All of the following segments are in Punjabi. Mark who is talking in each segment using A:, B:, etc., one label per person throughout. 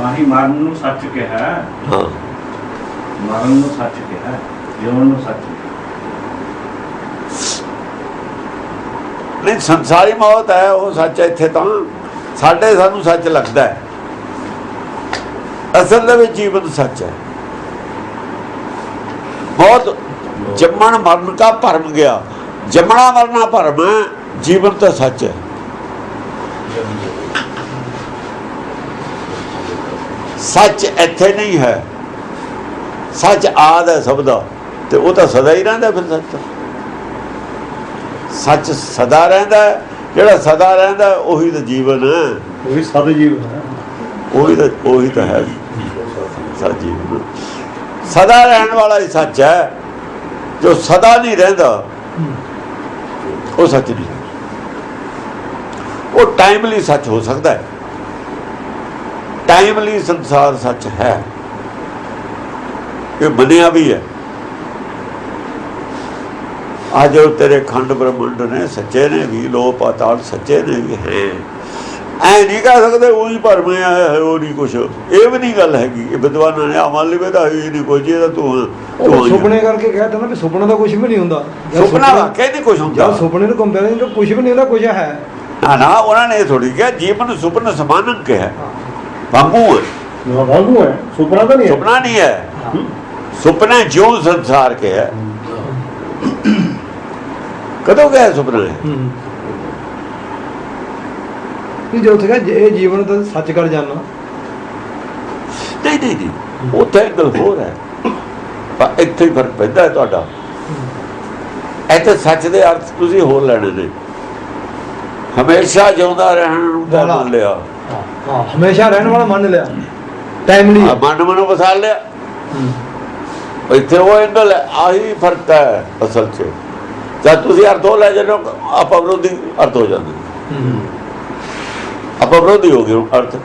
A: ਤਾਂ ਹੀ ਮਰਨ ਨੂੰ ਸੱਚ ਕਿਹਾ।
B: ਹਾਂ।
A: ਮਰਨ ਨੂੰ ਸੱਚ ਕਿਹਾ ਜਿਉਣ ਨੂੰ ਸੱਚ ਕਿਹਾ।
B: ਨਹੀਂ ਸੰਸਾਰੀ ਮੌਤ ਹੈ ਉਹ ਸੱਚ ਇੱਥੇ ਤਾਂ। ਸਾਡੇ ਸਾਨੂੰ ਸੱਚ ਲੱਗਦਾ ਹੈ। ਅਸਲ ਦੇ ਵਿੱਚ ਜੀਵਨ ਸੱਚ ਹੈ। ਬਹੁਤ ਜੰਮਣ ਮਰਨ ਦਾ ਭਰਮ ਗਿਆ। ਜੰਮਣਾ ਮਰਨਾ ਭਰਮ ਹੈ ਜੀਵਨ ਤਾਂ ਸੱਚ ਹੈ। ਸੱਚ ਇੱਥੇ ਨਹੀਂ ਹੈ। ਸੱਚ ਆਦ ਹੈ ਸਭ ਦਾ। ਤੇ ਉਹ ਤਾਂ ਸਦਾ ਹੀ ਰਹਿੰਦਾ ਫਿਰ ਸੱਚ। ਸੱਚ ਸਦਾ ਰਹਿੰਦਾ। ਜਿਹੜਾ ਸਦਾ ਰਹਿੰਦਾ ਉਹੀ ਤਾਂ ਜੀਵਨ ਹੈ।
C: ਉਹ ਸਦ ਜੀਵਨ ਹੈ।
B: ਉਹੀ ਤਾਂ ਉਹੀ ਤਾਂ ਹੈ। ਸੱਚ ਜੀਵਨ। ਸਦਾ ਰਹਿਣ ਵਾਲਾ ਹੀ ਸੱਚ ਹੈ। ਜੋ ਸਦਾ ਨਹੀਂ ਰਹਿੰਦਾ ਉਹ ਸੱਚ ਨਹੀਂ। ਉਹ ਟਾਈਮਲੀ ਸੱਚ ਹੋ ਸਕਦਾ ਹੈ। ਟਾਈਮਲੀ ਸੰਸਾਰ ਸੱਚ ਹੈ। ਇਹ ਬਣਿਆ ਵੀ ਹੈ। ਆ ਜੋ ਤੇਰੇ ਖੰਡ ਬ੍ਰਹਮੰਡ ਨੇ ਸੱਚੇ ਨੇ ਵੀ ਲੋ ਪਾਤਾਲ ਸੱਚੇ ਨੇ ਵੀ ਹੈ। ਐ ਨਹੀਂ ਕਹਿ ਸਕਦੇ ਉਹੀ ਭਰਮੇ ਆਇਆ ਹੈ ਉਹ ਨਹੀਂ ਕੁਛ। ਇਹ ਵੀ ਨਹੀਂ ਗੱਲ ਹੈਗੀ। ਇਹ ਵਿਦਵਾਨਾਂ ਨੇ ਅਮਲ ਲਿਵੇ ਦਾ ਹੀ ਨਹੀਂ ਕੋਈ ਜਿਹਦਾ ਤੂੰ ਤੂੰ
D: ਸੁਪਨੇ ਕਰਕੇ ਕਹਿਤਾ ਨਾ ਵੀ ਸੁਪਨਾ ਤਾਂ ਕੁਝ ਵੀ ਨਹੀਂ ਹੁੰਦਾ।
B: ਸੁਪਨਾ ਵਾਕਿਆ ਨਹੀਂ ਕੁਛ ਹੁੰਦਾ।
D: ਜਦ ਸੁਪਨੇ ਨੂੰ ਕੰਪੈਰੀਜ਼ਨ ਤੋਂ ਕੁਝ ਵੀ ਨਹੀਂ ਹੁੰਦਾ ਕੁਝ ਹੈ।
B: ਨਾ ਨਾ ਉਹਨਾਂ ਨੇ ਥੋੜੀ ਕਿਹਾ ਜੀਵਨ ਸੁਪਨ ਸਮਾਨੰ ਕਿਹਾ ਵਾਂਗੂ
C: ਸੁਪਨਾ ਤਾਂ ਨਹੀਂ ਹੈ।
B: ਸੁਪਨਾ ਨਹੀਂ ਹੈ। ਸੁਪਨਾ ਜੋ ਸੰਸਾਰ ਕੇ ਹੈ। ਕਦੋਂ ਗਿਆ ਸੁਪਨਾ? ਹੈ।
D: ਹੂੰ ਨਹੀਂ ਜੋ ਇਹ ਜੀਵਨ ਤਾਂ ਸੱਚ ਕਰ ਜਾਣਾ
B: ਨਹੀਂ ਨਹੀਂ ਨਹੀਂ। ਉੱਥੇ ਇੱਕ ਗੱਲ ਹੋਰ ਹੈ। ਪਰ ਇੱਥੇ ਹੀ ਫ਼ਰਕ ਪੈਂਦਾ ਹੈ ਤੁਹਾਡਾ। ਇੱਥੇ ਸੱਚ ਦੇ ਅਰਥ ਤੁਸੀਂ ਹੋਰ ਲੈਣੇ ਨੇ। ਹਮੇਸ਼ਾ ਜਿਉਂਦਾ ਰਹਿਣ ਤਾਂ
D: ਵਾਲਾ।
B: ਮੰਨ ਲਿਆ
D: ਹਾਂ ਹਮੇਸ਼ਾ ਰਹਿਣ ਵਾਲਾ ਮੰਨ ਲਿਆ। ਟਾਈਮਲੀ
B: ਮਨ ਮਨੋਂ ਵਸਾ ਲਿਆ। ਇੱਥੇ ਉਹ ਐਂਗਲ ਆਹੀ ਫ਼ਰਕ ਹੈ ਅਸਲ 'ਚ। ਜਦ ਤੁਸੀਂ ਅਰਥ ਲੈ ਜਾਂਦੇ ਹੋ ਆਪਾਂ ਵਿਰੋਧੀ ਅਰਥ ਹੋ ਜਾਂਦੇ ਆਪਾਂ ਵਿਰੋਧੀ ਹੋ ਗਏ ਅਰਥ।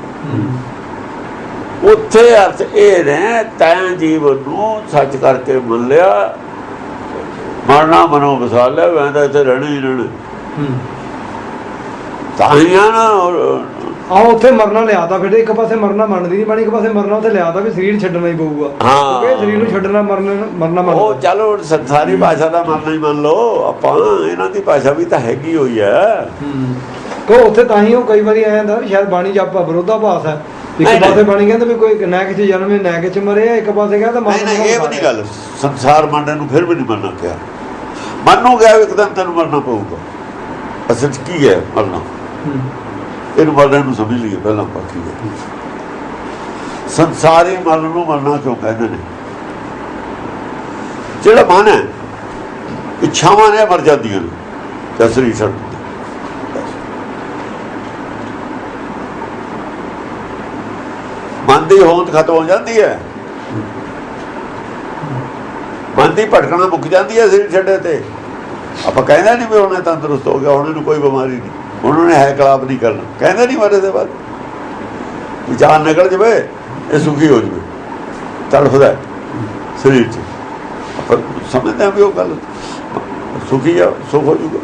B: ਉੱਥੇ ਅਰਥ ਇਹ ਨੇ ਤੈਂ ਜੀਵਨ ਨੂੰ ਸੱਚ ਕਰਕੇ ਮੰਨ ਲਿਆ ਮਰਨਾ ਮਨੋਂ ਵਸਾ ਲਿਆ ਤਾਂ ਇੱਥੇ ਰਹਿਣਾ ਹੀ ਰਹਿਣਾ। ਤਾਂ ਹੀ ਆ ਨਾ
D: ਉੱਥੇ ਮਰਨਾ ਲਿਆਤਾ ਫਿਰ ਇੱਕ ਪਾਸੇ ਮਰਨਾ ਮੰਨਦੀ ਨਹੀਂ ਬਣੀ ਇੱਕ ਪਾਸੇ ਮਰਨਾ ਉੱਥੇ ਲਿਆਤਾ ਵੀ ਸਰੀਰ ਛੱਡਣਾ ਹੀ ਪਊਗਾ।
B: ਹਾਂ।
D: ਕਿਉਂਕਿ ਸਰੀਰ ਨੂੰ ਛੱਡਣਾ ਮਰਨਾ ਮਰਨਾ
B: ਉਹ
D: ਮੰਨਦਾ
B: ਚਲੋ ਸੰਸਾਰੀ ਭਾਸ਼ਾ ਦਾ ਮੰਨਣਾ ਹੀ ਮੰਨ ਲਓ। ਆਪਾਂ ਇਹਨਾਂ ਦੀ ਭਾਸ਼ਾ ਵੀ ਤਾਂ ਹੈਗੀ ਹੋਈ ਹੈ।
D: ਕੋ ਉੱਥੇ ਤਾਂ ਹੀ ਉਹ ਕਈ ਵਾਰੀ ਆਇਆ ਹੁੰਦਾ ਵੀ ਸ਼ਾਇਦ ਬਾਣੀ ਆਪਾਂ ਵਿਰੋਧਾਭਾਸ ਹੈ ਇੱਕ
B: ਨਹੀਂ,
D: ਪਾਸੇ। ਬਾਣੀ ਕਹਿੰਦਾ ਵੀ ਕੋਈ ਨਾ ਕਿਸੇ ਜਨਮ ਨਾ ਕਿਸੇ ਮਰਿਆ ਇੱਕ ਪਾਸੇ ਕਹਿੰਦਾ
B: ਨਹੀਂ ਨਹੀਂ ਇਹ ਵੀ ਨਹੀਂ ਗੱਲ। ਸੰਸਾਰ ਮੰਨਣ ਨੂੰ ਫਿਰ ਵੀ ਨਹੀਂ ਮੰਨਣਾ ਕਿਹਾ। ਮੰਨੂ ਗਿਆ ਇੱਕ ਦਿਨ ਤੈਨੂੰ ਮਰਨਾ ਪਊਗਾ। ਅਸਲ 'ਚ ਕੀ ਹੈ ਮਰਨਾ। ਇਹਨੂੰ ਮਰਨੇ ਨੂੰ ਸਮਝ ਲਈਏ, ਪਹਿਲਾਂ ਆਪਾਂ ਸੰਸਾਰੀ ਮਨ ਨੂੰ ਮਰਨਾ ਕਿਉਂ ਕਹਿੰਦੇ ਨੇ? ਜਿਹੜਾ ਮਨ ਹੈ, ਇੱਛਾਵਾਂ ਨੇ ਮਰ ਜਾਂਦੀਆਂ ਨੇ ਤੇ ਸਰੀਰ ਛੱਡ ਮਨ ਦੀ ਹੋਂਦ ਖਤਮ ਹੋ ਜਾਂਦੀ ਹੈ। ਮਨ ਦੀ ਭਟਕਣਾ ਮੁੱਕ ਜਾਂਦੀ ਹੈ ਸਰੀਰ ਛੱਡੇ ਤੇ। ਆਪਾਂ ਕਹਿੰਦੇ ਨਹੀਂ ਵੀ ਉਹਨੇ ਤੰਦਰੁਸਤ ਹੋ ਗਿਆ, ਹੁਣ ਇਹਨੂੰ ਕੋਈ ਬਿਮਾਰੀ ਨਹੀਂ। ਹੁਣ ਉਹਨੇ ਹੈ ਕਲਾਪ ਨਹੀਂ ਕਰਨਾ। ਕਹਿੰਦੇ ਨਹੀਂ ਮਰੇ ਦੇ ਬਾਅਦ ਵੀ ਨਿਕਲ ਜਵੇ, ਇਹ ਸੁਖੀ ਹੋ ਜਵੇ। ਤੜਫਦਾ ਸਰੀਰ 'ਚ। ਆਪਾਂ ਸਮਝਦੇ ਹਾਂ ਵੀ ਉਹ ਗੱਲ ਸੁਖੀ ਆ, ਸੁਖ ਹੋ ਜੂਗਾ।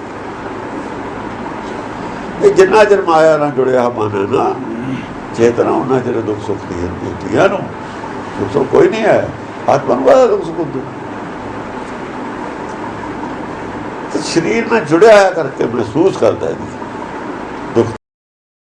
B: ਇਹ ਜਿੰਨਾ ਚਿਰ ਮਾਇਆ ਨਾਲ ਜੁੜਿਆ ਮਨ ਹੈ ਨਾ, ਚੇਤਨਾ ਉਹਨਾਂ ਚਿਰ ਦੁੱਖ ਸੁੱਖ ਦੀ ਹੁੰਦੀਆਂ ਨੂੰ ਦੁੱਖ ਸੁੱਖ ਕੋਈ ਨਹੀਂ ਹੈ। ਆਤਮਾ ਨੂੰ ਬੜਾ ਦੁੱਖ ਸੁੱਖ ਹੁੰਦਾ। ਸਰੀਰ ਨਾਲ ਜੁੜਿਆ ਹੋਇਆ ਕਰਕੇ ਮਹਿਸੂਸ ਕਰਦਾ ਹੈ